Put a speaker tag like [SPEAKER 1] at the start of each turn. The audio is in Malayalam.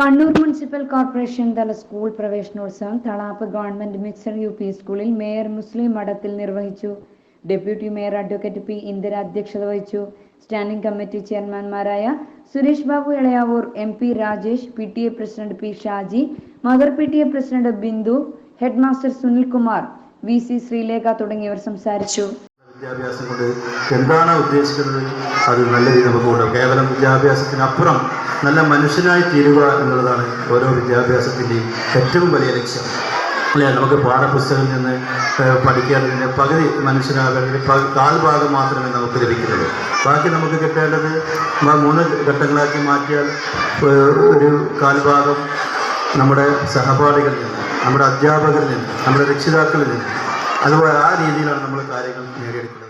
[SPEAKER 1] കണ്ണൂർ മുനിസിപ്പൽ കോർപ്പറേഷൻ തല സ്കൂൾ പ്രവേശനോത്സവം Thalap government mixed U P സ്കൂളിൽ മേയർ മുസ്ലിം മഠത്തിൽ നിർവഹിച്ചു. Deputy mayor advocate P Indira അധ്യക്ഷത വഹിച്ചു. Standing committee ചെയർമാൻമാരായ Suresh Babu Elayavoor M P Rajesh P T A president P Shaji mother P T A president Bindu head master Sunilkumar V C Sreelekha തുടങ്ങിയവർ സംസാരിച്ചു.
[SPEAKER 2] വിദ്യാഭ്യാസം കൊണ്ട് എന്താണ് ഉദ്ദേശിക്കുന്നത്? അത് നല്ല രീതിയിൽ നമുക്ക് കൊണ്ടുപോകും കേവലം വിദ്യാഭ്യാസത്തിനപ്പുറം നല്ല മനുഷ്യനായി തീരുക എന്നുള്ളതാണ് ഓരോ വിദ്യാഭ്യാസത്തിന്റെയും ഏറ്റവും വലിയ ലക്ഷ്യം. അല്ലെ? നമുക്ക് പാഠപുസ്തകത്തിൽ നിന്ന് ഏഹ്, പഠിക്കേണ്ടതിന്റെ പകുതി മനുഷ്യനാകേണ്ടതിന് പകു കാൽഭാഗം മാത്രമേ നമുക്ക് ലഭിക്കുന്നുള്ളൂ. ബാക്കി നമുക്ക് കിട്ടേണ്ടത് മൂന്ന് ഘട്ടങ്ങളാക്കി മാറ്റിയാൽ ഒരു കാൽഭാഗം നമ്മുടെ സഹപാഠികളിൽ നിന്ന് നമ്മുടെ അധ്യാപകരിൽ നിന്ന് നമ്മുടെ രക്ഷിതാക്കളിൽ നിന്ന് അതുപോലെ ആ രീതിയിലാണ് നമ്മൾ കാര്യങ്ങൾ നേടിയെടുക്കുന്നത്.